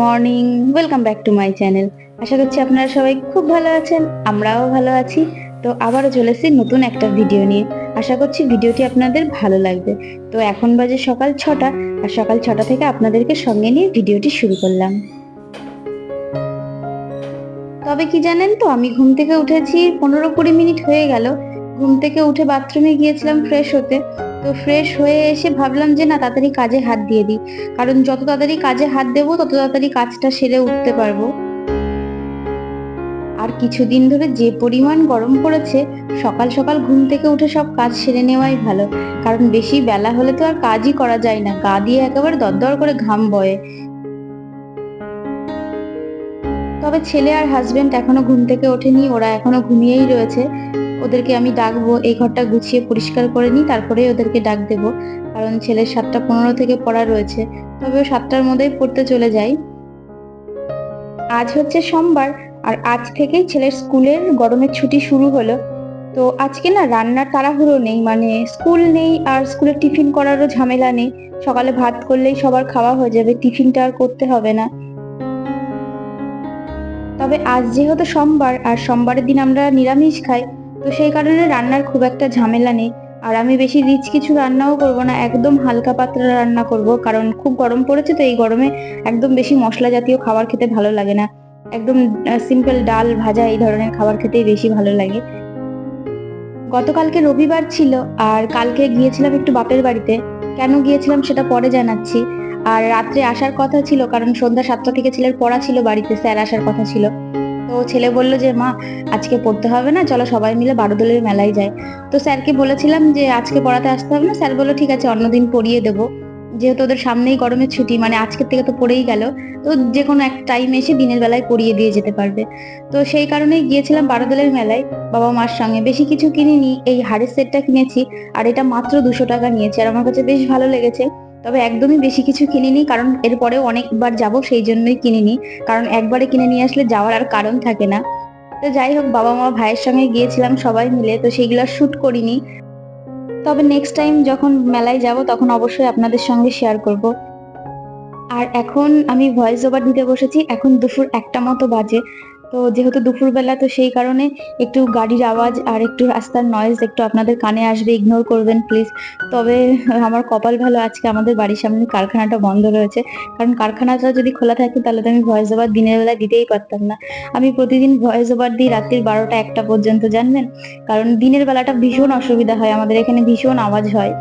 morning welcome back to my channel আশা করছি আপনারা সবাই খুব ভালো আছেন, আমরাও ভালো আছি। তো আবারও চলে এসেছি নতুন একটা ভিডিও নিয়ে। আশা করছি ভিডিওটি আপনাদের ভালো লাগবে। তো এখন বাজে সকাল ছটা, আর সকাল ছটা থেকে আপনাদেরকে সঙ্গে নিয়ে ভিডিওটি শুরু করলাম। তবে কি জানেন তো, আমি ঘুম থেকে উঠেছি, পনেরো কুড়ি মিনিট হয়ে গেল। ঘুম থেকে উঠে বাথরুমে গিয়েছিলাম ফ্রেশ হতে। তো ফ্রেশ হয়ে এসে ভাবলাম যে না, তাড়াতাড়ি কাজে হাত দিয়ে দিই। কারণ যত তাড়াতাড়ি কাজে হাত দেবো, তত তাড়াতাড়ি কাজটা সেরে উঠতে পারব। আর কিছুদিন ধরে যে পরিমাণ গরম পড়েছে, সকাল সকাল ঘুম থেকে উঠে সব কাজ সেরে নেওয়াই ভালো। কারণ বেশি বেলা হলে তো আর কাজই করা যায় না, গা দিয়ে একেবারে দরদর করে ঘাম বয়ে। তবে ছেলে আর হাজবেন্ড এখনও ঘুম থেকে ওঠেনি, ওরা এখনও ঘুমিয়েই রয়েছে। ওদেরকে আমি ডাকবো, এই ঘরটা গুছিয়ে পরিষ্কার করে নিই তারপরে ওদেরকে ডাক দেবো। কারণ ছেলের সাতটা পনেরো থেকে পড়া রয়েছে, তবে ও সাতটার মধ্যেই পড়তে চলে যাই আজ হচ্ছে সোমবার, আর আজ থেকেই ছেলের স্কুলের গরমের ছুটি শুরু হলো। তো আজকে না রান্নার তাড়াহুড়ো নেই মানে স্কুল নেই, আর স্কুলের টিফিন করারও ঝামেলা নেই। সকালে ভাত করলেই সবার খাওয়া হয়ে যাবে, টিফিনটা আর করতে হবে না। তবে আজ যেহেতু সোমবার, আর সোমবারের দিন আমরা নিরামিষ খাই তো সেই কারণে রান্নার খুব একটা ঝামেলা নেই। আর আমি বেশি রিচ কিছু রান্নাও করব না, একদম হালকা পাতলা রান্না করব, কারণ খুব গরম পড়েছে তো এই গরমে একদম বেশি মশলা জাতীয় খাবার খেতে ভালো লাগে না। একদম সিম্পল ডাল ভাজা এই ধরনের খাবার খেতেই বেশি ভালো লাগে। গতকালকে রবিবার ছিল আর কালকে গিয়েছিলাম একটু বাপের বাড়িতে। কেন গিয়েছিলাম সেটা পরে জানাচ্ছি। আর রাত্রে আসার কথা ছিল, কারণ সন্ধ্যা সাতটা থেকে ছেলের পড়া ছিল বাড়িতে, স্যার আসার কথা ছিল। তো ছেলে বলল যে, মা, আজকে পড়তে হবে না, চলো সবাই মিলে বারোদলের মেলায় যায় তো স্যারকে বলেছিলাম যে, আজকে পড়াতে আসতে হবে না। স্যার বলল, ঠিক আছে, অন্যদিন পড়িয়ে দেবো। যেহেতু ওদের সামনেই গরমের ছুটি মানে আজকের থেকে তো পড়েই গেল, তো যে কোনো এক টাইম এসে দিনের বেলায় পড়িয়ে দিয়ে যেতে পারবে। তো সেই কারণেই গিয়েছিলাম বারোদলের মেলায়, বাবা মার সঙ্গে। বেশি কিছু কিনিনি, এই হাড়ের সেটটা কিনেছি, আর এটা মাত্র দুশো টাকা নিয়েছে, আর আমার কাছে বেশ ভালো লেগেছে। তবে একদমই বেশি কিছু কিনিনি, কারণ এরপরেও অনেকবার যাব, সেই জন্যই কিনিনি। কারণ একবারে কিনে নিয়ে আসলে যাওয়ার আর কারণ থাকে না। তো যাই হোক, বাবা মা ভাইয়ের সঙ্গে গিয়েছিলাম সবাই মিলে, তো সেইগুলো শুট করিনি। তবে নেক্সট টাইম যখন মেলায় যাব, তখন অবশ্যই আপনাদের সঙ্গে শেয়ার করব। আর এখন আমি ভয়েস ওভার দিতে বসেছি, এখন দুপুর একটা মতো বাজে। তো যেহেতু দুপুরবেলা, তো সেই কারণে একটু গাড়ির আওয়াজ আর একটু রাস্তার নয়েজ একটু আপনাদের কানে আসবে ইগনোর করবেন প্লিজ তবে আমার কপাল ভালো, আজকে আমাদের বাড়ির সামনে কারখানাটা বন্ধ রয়েছে। কারণ কারখানাটা যদি খোলা থাকে, তাহলে তো আমি ভয়েস ওভার দিনের বেলা দিতেই পারতাম না। আমি প্রতিদিন ভয়েস ওভার দিই রাত্রির বারোটা একটা পর্যন্ত, জানবেন? কারণ দিনের বেলাটা ভীষণ অসুবিধা হয়, আমাদের এখানে ভীষণ আওয়াজ হয়।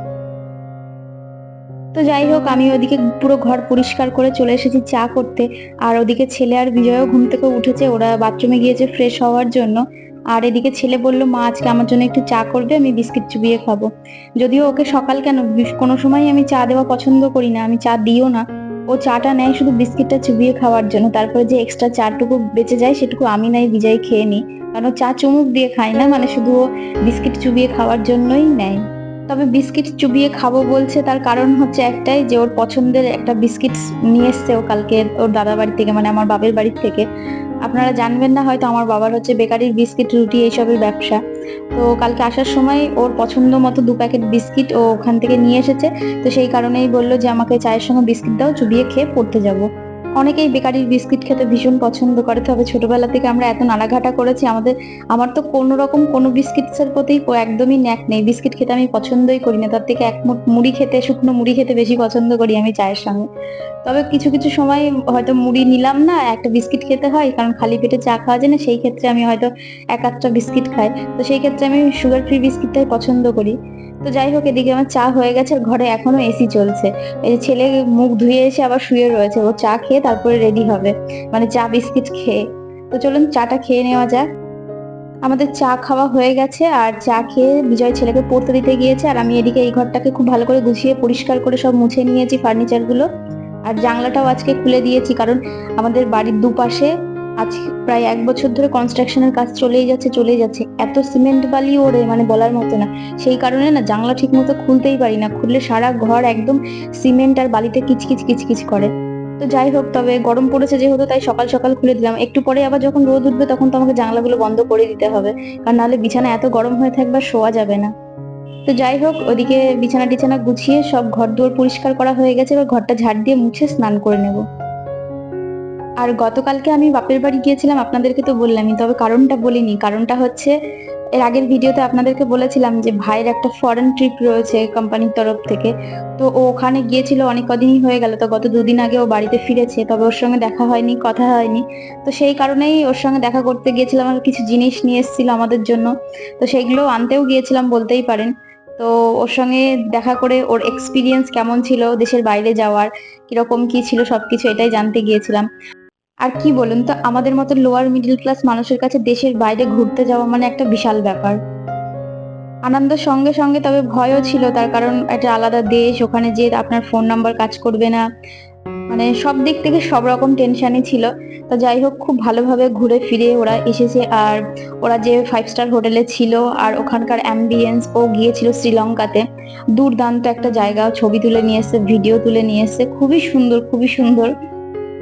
তো যাই হোক, আমি ওদিকে পুরো ঘর পরিষ্কার করে চলে এসেছি চা করতে। আর ওদিকে ছেলে আর বিজয়ও ঘুম থেকে উঠেছে, ওরা বাথরুমে গিয়েছে ফ্রেশ হওয়ার জন্য। আর এদিকে ছেলে বলল, মা, আজকে আমার জন্য একটু চা করবে, আমি বিস্কিট চুবিয়ে খাব। যদিও ওকে সকাল কেন কোনো সময় আমি চা দেওয়া পছন্দ করি না, আমি চা দিও না। ও চাটা নেয় শুধু বিস্কিটটা চুবিয়ে খাওয়ার জন্য। তারপরে যে এক্সট্রা চাটুকু বেঁচে যায়, সেটুকু আমি নাই, বিজয় খেয়ে নিই কারণ চা চুমুক দিয়ে খায় না মানে শুধু ও বিস্কিট চুবিয়ে খাওয়ার জন্যই নেয়। তবে বিস্কিট চুবিয়ে খাব বলছে, তার কারণ হচ্ছে একটাই যে ওর পছন্দের একটা বিস্কিট নিয়ে এসছে ও কালকে ওর দাদা বাড়ি থেকে মানে আমার বাপের বাড়ি থেকে। আপনারা জানবেন না, হয়তো আমার বাবার হচ্ছে বেকারির বিস্কিট, রুটি এইসবের ব্যবসা। তো কালকে আসার সময় ওর পছন্দ মতো দু প্যাকেট বিস্কিট ও ওখান থেকে নিয়ে এসেছে। তো সেই কারণেই বলল যে, আমাকে চায়ের সঙ্গে বিস্কিট দাও, চুবিয়ে খেয়ে পড়তে যাব। অনেকেই বেকারির বিস্কিট খেতে ভীষণ পছন্দ করে, তবে ছোটবেলা থেকে আমরা এত নাড়াঘাটা করেছি, আমাদের, আমার তো কোনো রকম কোনো বিস্কিটসের প্রতি একদমই ন্যাক নেই। বিস্কিট খেতে আমি পছন্দই করি না, তার থেকে এক মুঠ মুড়ি খেতে, শুকনো মুড়ি খেতে বেশি পছন্দ করি আমি চায়ের সঙ্গে। তবে কিছু কিছু সময় হয়তো মুড়ি নিলাম না, একটা বিস্কিট খেতে হয়, কারণ খালি পেটে চা খাওয়া যায় না, সেই ক্ষেত্রে আমি হয়তো এক আধটা বিস্কিট খাই। তো সেই ক্ষেত্রে আমি সুগার ফ্রি বিস্কিটটাই পছন্দ করি। তো যাই হোক, এদিকে আমার চা হয়ে গেছে ঘরে এখনও এসি চলছে। এই ছেলে মুখ ধুয়ে এসে আবার শুয়ে রয়েছে, ও চা খেয়ে তারপরে রেডি হবে। মানে চা, বিস্কিট খেয়ে। তো চলুন চাটা খেয়ে নেওয়া যাক। আমাদের চা খাওয়া হয়ে গেছে আর চা খেয়ে বিজয় ছেলেকে পড়তে দিতে গিয়েছে আর আমি এদিকে এই ঘরটাকে খুব ভালো করে গুছিয়ে পরিষ্কার করে সব মুছে নিয়েছি ফার্নিচারগুলো। আর জানলাটাও আজকে খুলে দিয়েছি কারণ আমাদের বাড়ির দুপাশে আজ প্রায় এক বছর ধরে কনস্ট্রাকশনের কাজ চলেই যাচ্ছে চলেই যাচ্ছে। এত সিমেন্ট বালি ওড়ে মানে বলার মতো না। সেই কারণে না জানলা ঠিক মতো খুলতেই পারি না। খুললে সারা ঘর একদম সিমেন্ট আর বালিতে কিচকিচ কিচকিচ করে। তো যাই হোক, তবে গরম পড়েছে যেহেতু, তাই সকাল সকাল খুলে দিলাম। একটু পরে আবার যখন রোদ উঠবে, তখন তো আমাকে জানলাগুলো বন্ধ করে দিতে হবে। কারণ নাহলে বিছানা এত গরম হয়ে থাকবে শোয়া যাবে না। তো যাই হোক, ওদিকে বিছানা টিছানা গুছিয়ে সব ঘর দুয়ার পরিষ্কার করা হয়ে গেছে। এবার ঘরটা ঝাড় দিয়ে মুছে স্নান করে নেব। আর গতকালকে আমি বাপের বাড়ি গিয়েছিলাম, আপনাদেরকে তো বললামই, তবে কারণটা বলিনি। কারণটা হচ্ছে এর আগের ভিডিওতে আপনাদেরকে বলেছিলাম যে ভাইয়ের একটা ফরেন ট্রিপ রয়েছে কোম্পানির তরফ থেকে। তো ও ওখানে গিয়েছিল অনেক কদিনই হয়ে গেল, তো গত দুদিন আগে ও বাড়িতে ফিরেছে, তবে ওর সঙ্গে দেখা হয়নি, কথা হয়নি। তো সেই কারণেই ওর সঙ্গে দেখা করতে গিয়েছিলাম, আর কিছু জিনিস নিয়ে এসেছিল আমাদের জন্য। তো সেইগুলো আনতেও গিয়েছিলাম বলতেই পারেন। তো ওর সঙ্গে দেখা করে ওর এক্সপিরিয়েন্স কেমন ছিল, দেশের বাইরে যাওয়ার, কীরকম কি ছিল সবকিছু এটাই জানতে গিয়েছিলাম। আর কি বলুন তো, আমাদের মতো লোয়ার মিডল ক্লাস মানুষের কাছে দেশের বাইরে ঘুরতে যাওয়া মানে একটা বিশাল ব্যাপার। আনন্দের সঙ্গে সঙ্গে তবে ভয়ও ছিল, তার কারণ একটা আলাদা দেশ, ওখানে যে আপনার ফোন নাম্বার কাজ করবে না। মানে সব দিক থেকে সব রকম টেনশনই ছিল। তো যাই হোক, খুব ভালোভাবে ঘুরে ফিরে ওরা এসেছে, আর ওরা যে ফাইভ স্টার হোটেলে ছিল, আর ওখানকার অ্যাম্বিয়েন্স ও গিয়েছিল শ্রীলঙ্কাতে। দুর্দান্ত একটা জায়গা, ছবি তুলে নিয়ে এসছে ভিডিও তুলে নিয়ে এসছে। খুবই সুন্দর খুবই সুন্দর।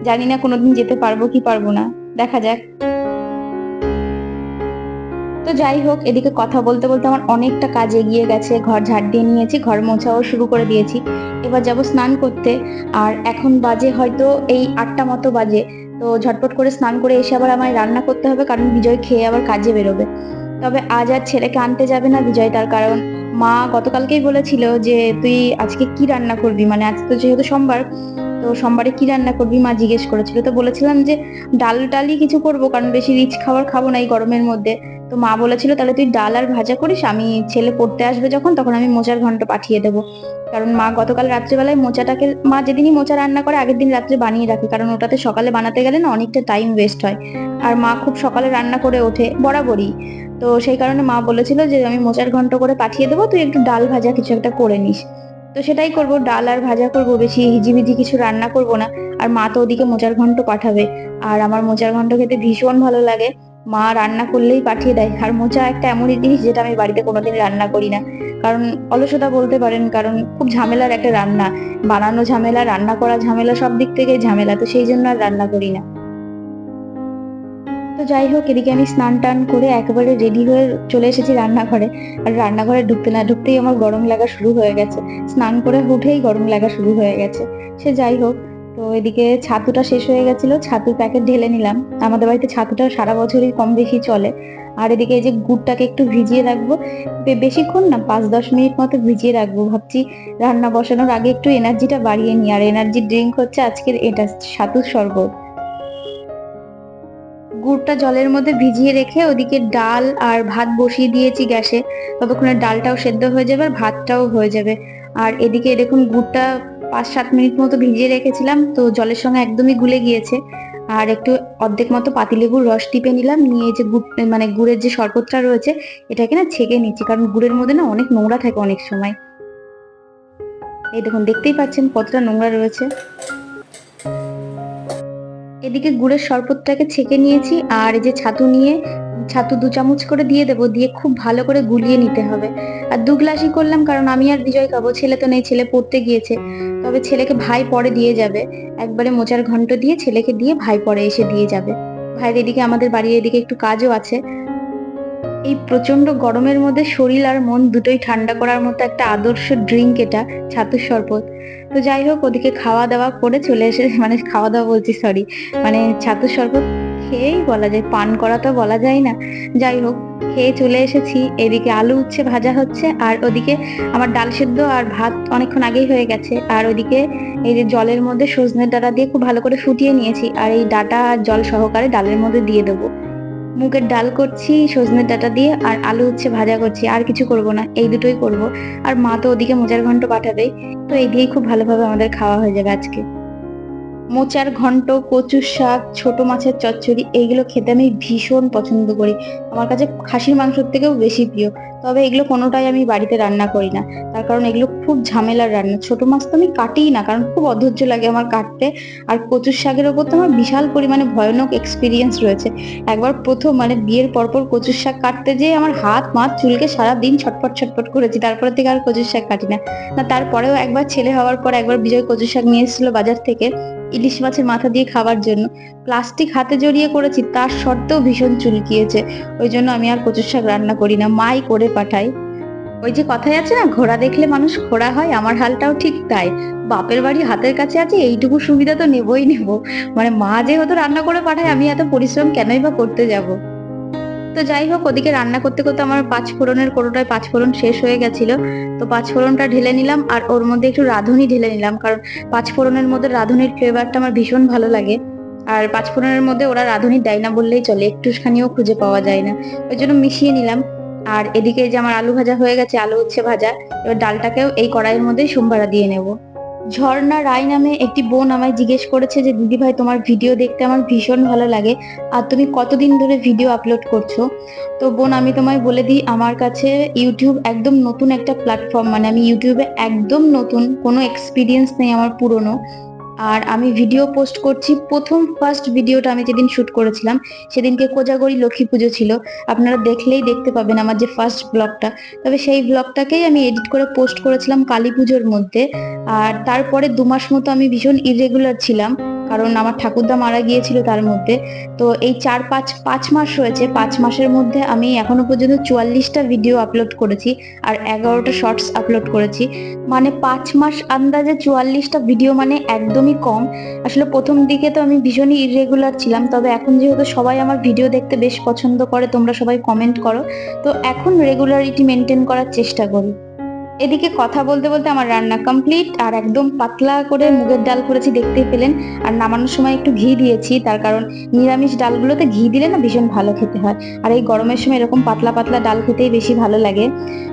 জানি না কোনোদিন যেতে পারব কি পারব না। দেখা যাক। তো যাই হোক, এদিকে কথা বলতে বলতে আমার অনেকটা কাজ এগিয়ে গেছে। ঘর ঝাড় দিয়ে নিয়েছি, ঘর মোছাও শুরু করে দিয়েছি। এবার যাব স্নান করতে। আর এখন বাজে হয়তো এই আটটা মতো বাজে। তো ঝটপট করে স্নান করে এসে আবার আমায় রান্না করতে হবে, কারণ বিজয় খেয়ে আবার কাজে বেরোবে। তবে আজ আর ছেলেকে আনতে যাবে না বিজয় তার, কারণ মা গতকালকেই বলেছিল যে, তুই আজকে কি রান্না করবি? মানে আজ তো যেহেতু সোমবার তো সোমবারে কি রান্না করবি? মা জিজ্ঞেস করেছিল। তো বলেছিলাম যে, ডাল ডালই কিছু করব, কারণ বেশি রিচ খাবার খাব না এই গরমের মধ্যে। তো মা বলেছিল, তাহলে তুই ডাল আর ভাজা করিস, আমি ছেলে পড়তে আসবে যখন, তখন আমি মোচার ঘন্ট পাঠিয়ে দেবো। কারণ মা গতকাল রাত্রেবেলায় মোচাটাকে, মা যেদিনই মোচা রান্না করে, আগের দিন রাত্রে বানিয়ে রাখে। কারণ ওটাতে সকালে বানাতে গেলে না অনেকটা টাইম ওয়েস্ট হয়। আর মা খুব সকালে রান্না করে ওঠে, বরাবরই। তো সেই কারণে মা বলেছিল যে, আমি মোচার ঘন্ট করে পাঠিয়ে দেবো, তুই একটু ডাল ভাজা কিছু একটা করে নিস। তো সেটাই করব, ডাল আর ভাজা করব বেশি, হিজিবিজি কিছু রান্না করব না। আর মা তো ওদিকে মোচার ঘন্ট পাঠাবে। আর আমার মোচার ঘন্ট খেতে ভীষণ ভালো লাগে। মা রান্না করলেই পাঠিয়ে দেয়। আর মোচা একটা এমনই জিনিস যেটা আমি বাড়িতে কোনোদিন রান্না করি না। কারণ অলসতা বলতে পারেন, কারণ খুব ঝামেলার একটা রান্না। বানানো ঝামেলা, রান্না করা ঝামেলা, সব দিক থেকে ঝামেলা। তো সেই জন্য আর রান্না করি না। তো যাই হোক, এদিকে আমি স্নান টান করে একেবারে রেডি হয়ে চলে এসেছি রান্নাঘরে। আর রান্নাঘরে ঢুকতে না ঢুকতেই আমার গরম লাগা শুরু হয়ে গেছে। স্নান করে উঠেই গরম লাগা শুরু হয়ে গেছে। সে যাই হোক, তো এদিকে ছাতুটা শেষ হয়ে গেছিল, ছাতুর প্যাকেট ঢেলে নিলাম। আমাদের বাড়িতে ছাতুটা সারা বছরই কম বেশি চলে। আর এদিকে এই যে গুড়টাকে একটু ভিজিয়ে রাখব বেশিক্ষণ না, পাঁচ দশ মিনিট মতো ভিজিয়ে রাখব। ভাবছি রান্না বসানোর আগে একটু এনার্জিটা বাড়িয়ে নিই। আর এনার্জি ড্রিঙ্ক হচ্ছে আজকের এটা, ছাতুর শরবত। গুড়টা জলের মধ্যে ভিজিয়ে রেখে ওদিকে ডাল আর ভাত বসিয়ে দিয়েছি গ্যাসে। ততক্ষণে ডালটাও সেদ্ধ হয়ে যাবে আর ভাতটাও হয়ে যাবে। আর এদিকে দেখুন গুড়টা পাঁচ সাত মিনিট মতো ভিজিয়ে রেখেছিলাম, তো জলের সঙ্গে একদমই গুলে গিয়েছে। আর একটু অর্ধেক মতো পাতিলেবুর রস টিপে নিলাম, নিয়ে যে গুড় মানে গুড়ের যে শরবতটা রয়েছে, এটাকে না ছেঁকে নিচ্ছি, কারণ গুড়ের মধ্যে না অনেক নোংরা থাকে অনেক সময়। এই দেখুন, দেখতেই পাচ্ছেন কতটা নোংরা রয়েছে। এদিকে গুড়ের শরবতটাকে ছেঁকে নিয়েছি আর এই যে ছাতু নিয়ে, ছাতু দু চামচ করে দিয়ে দেবো, দিয়ে খুব ভালো করে গুলিয়ে নিতে হবে। আর দু গ্লাসই করলাম কারণ আমি আর বিজয় খাব, ছেলে তো নেই, ছেলে পড়তে গিয়েছে। তবে ছেলেকে ভাই পরে দিয়ে যাবে। একবারে মোচার ঘন্ট দিয়ে ছেলেকে দিয়ে ভাই পরে এসে দিয়ে যাবে। ভাইয়ের এদিকে আমাদের বাড়ির এদিকে একটু কাজও আছে। এই প্রচণ্ড গরমের মধ্যে শরীর আর মন দুটোই ঠান্ডা করার মতো একটা আদর্শ ড্রিঙ্ক এটা, ছাতুর শরবত। তো যাই হোক, ওদিকে খাওয়া দাওয়া করে চলে এসে মানে খাওয়া দাওয়া বলছি সরি মানে ছাতুর শরবত খেয়েই বলা যায়, পান করা তো বলা যায় না। যাই হোক, খেয়ে চলে এসেছি। এদিকে আলু উচ্ছে ভাজা হচ্ছে, আর ওদিকে আমার ডাল সেদ্ধ আর ভাত অনেকক্ষণ আগেই হয়ে গেছে। আর ওদিকে এই যে জলের মধ্যে সজনের ডাটা দিয়ে খুব ভালো করে ফুটিয়ে নিয়েছি। আর এই ডাটা আর জল সহকারে ডালের মধ্যে দিয়ে দেবো। মুগের ডাল করছি, সজনে ডাটা দিয়ে, আর আলু হচ্ছে ভাজা করছি। আর কিছু করব না, এই দুটোই করব। আর মা তো ওদিকে মোচার ঘন্ট পাঠাবে, তো এই দিয়েই খুব ভালোভাবে আমাদের খাওয়া হয়ে যাবে আজকে। মোচার ঘন্ট, কচুর শাক, ছোট মাছের চচ্চড়ি, এইগুলো খেতে আমি ভীষণ পছন্দ করি। আমার কাছে খাসির মাংসের থেকেও বেশি প্রিয়। তবে এগুলো কোনোটাই আমি বাড়িতে রান্না করি না। তার কারণ এগুলো খুব ঝামেলার রান্না। ছোট মাছ তো আমি কাটিই না, কারণ খুব অধৈর্য লাগে আমার কাটতে। আর কচুর শাকের ওপর তো আমার বিশাল পরিমাণে ভয়ানক এক্সপিরিয়েন্স রয়েছে। একবার প্রথম মানে বিয়ের পরপর কচুর শাক কাটতে যেয়ে আমার হাত, মাথ, চুলকে সারা দিন ছটপট ছটপট করেছি। তারপরে থেকে আর কচুর শাক কাটি না। না, তারপরেও একবার ছেলে হওয়ার পর একবার বিজয় কচুর শাক নিয়ে এসেছিল বাজার থেকে ইলিশ মাছের মাথা দিয়ে খাওয়ার জন্য। প্লাস্টিক হাতে জড়িয়ে করেছি, তার সত্ত্বেও ভীষণ চুলকিয়েছে। ওই জন্য আমি আর কচুর শাক রান্না করি না। মাই করে পাঠাই। ওই যে কথাই আছে না, ঘোড়া দেখলে মানুষ খোড়া হয়, আমার হালটাও ঠিক তাই। বাপের বাড়ি হাতের কাছে আছে, এইটুকু সুবিধা তো নেবই নেব। মানে মা যেহেতু রান্না করে পাঠায়, আমি এত পরিশ্রম কেনই বা করতে যাব? তো যাই হোক, ওদিকে রান্না করতে করতে আমার পাঁচ ফোড়নের কোটোটায় পাঁচ ফোড়ন শেষ হয়ে গেছিল। তো পাঁচ ফোড়নটা ঢেলে নিলাম, আর ওর মধ্যে একটু রাঁধুনি ঢেলে নিলাম, কারণ পাঁচ ফোড়নের মধ্যে রাঁধুনির ফ্লেভারটা আমার ভীষণ ভালো লাগে। আর পাঁচ ফোড়নের মধ্যে ওরা রাঁধুনি দেয় না বললেই চলে, একটুখানিও খুঁজে পাওয়া যায় না। ওই জন্য মিশিয়ে নিলাম। আর এদিকে যে আমার আলু ভাজা হয়ে গেছে, আলু হচ্ছে ভাজা, এবার ডালটাকেও এই কড়াইয়ের মধ্যে সোমবারা দিয়ে নেব। ঝর্ণা রায় নামে একটি বোন আমায় জিজ্ঞেস করেছে যে, দিদি ভাই, তোমার ভিডিও দেখতে আমার ভীষণ ভালো লাগে, আর তুমি কতদিন ধরে ভিডিও আপলোড করছ? তো বোন, আমি তোমায় বলে দিই, আমার কাছে ইউটিউব একদম নতুন একটা প্ল্যাটফর্ম মানে আমি ইউটিউবে একদম নতুন, কোনো এক্সপিরিয়েন্স নেই আমার পুরনো। আর আমি ভিডিও পোস্ট করছি। প্রথম ফার্স্ট ভিডিওটা আমি যেদিন শুট করেছিলাম, সেদিনকে কোজাগরি লক্ষ্মী পুজো ছিল। আপনারা দেখলেই দেখতে পাবেন আমার যে ফার্স্ট ব্লগটা তবে সেই ব্লগটাকেই আমি এডিট করে পোস্ট করেছিলাম কালী পুজোর মধ্যে। আর তারপরে দু মাস মতো আমি ভীষণ ইরেগুলার ছিলাম। কারণ আমার ঠাকুরদা মারা গিয়েছিল তার মধ্যে। তো এই চার পাঁচ পাঁচ মাস হয়েছে, পাঁচ মাসের মধ্যে আমি এখনও পর্যন্ত চুয়াল্লিশটা ভিডিও আপলোড করেছি আর এগারোটা শর্টস আপলোড করেছি। মানে পাঁচ মাস আন্দাজে চুয়াল্লিশটা ভিডিও মানে একদমই কম। আসলে প্রথম দিকে তো আমি ভীষণই ইরেগুলার ছিলাম, তবে এখন যেহেতু সবাই আমার ভিডিও দেখতে বেশ পছন্দ করে, তোমরা সবাই কমেন্ট করো। তো এখন রেগুলারিটি মেনটেন করার চেষ্টা করি। এদিকে কথা বলতে বলতে আমার রান্না কমপ্লিট আর একদম পাতলা করে মুগের ডাল করেছি দেখতেই পেলেন। আর নামানোর সময় একটু ঘি দিয়েছি, তার কারণ নিরামিষ ডালগুলোতে ঘি দিলে না ভীষণ ভালো খেতে হয়। আর এই গরমের সময় এরকম পাতলা পাতলা ডাল খেতেই বেশি ভালো লাগে।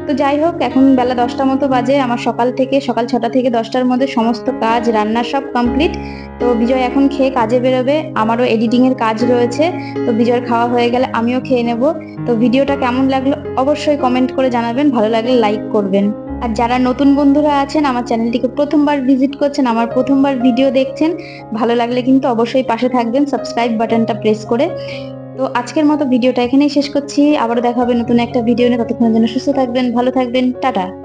তো যাই হোক, এখন বেলা দশটা মতো বাজে, আমার সকাল থেকে, সকাল ছটা থেকে দশটার মধ্যে সমস্ত কাজ, রান্না সব কমপ্লিট তো বিজয় এখন খেয়ে কাজে বেরোবে, আমারও এডিটিং এর কাজ রয়েছে। তো বিজয়ের খাওয়া হয়ে গেলে আমিও খেয়ে নেব। তো ভিডিওটা কেমন লাগল অবশ্যই কমেন্ট করে জানাবেন, ভালো লাগলে লাইক করবেন। আর যারা নতুন বন্ধুরা আছেন, আমার চ্যানেলটিকে প্রথমবার ভিজিট করছেন, আমার প্রথমবার ভিডিও দেখছেন, ভালো লাগলে কিন্তু অবশ্যই পাশে থাকবেন, সাবস্ক্রাইব বাটনটা প্রেস করে। তো আজকের মতো ভিডিওটা এখানেই শেষ করছি, আবারও দেখা হবে নতুন একটা ভিডিও নিয়ে, ততক্ষণের জন্য সুস্থ থাকবেন, ভালো থাকবেন, টাটা।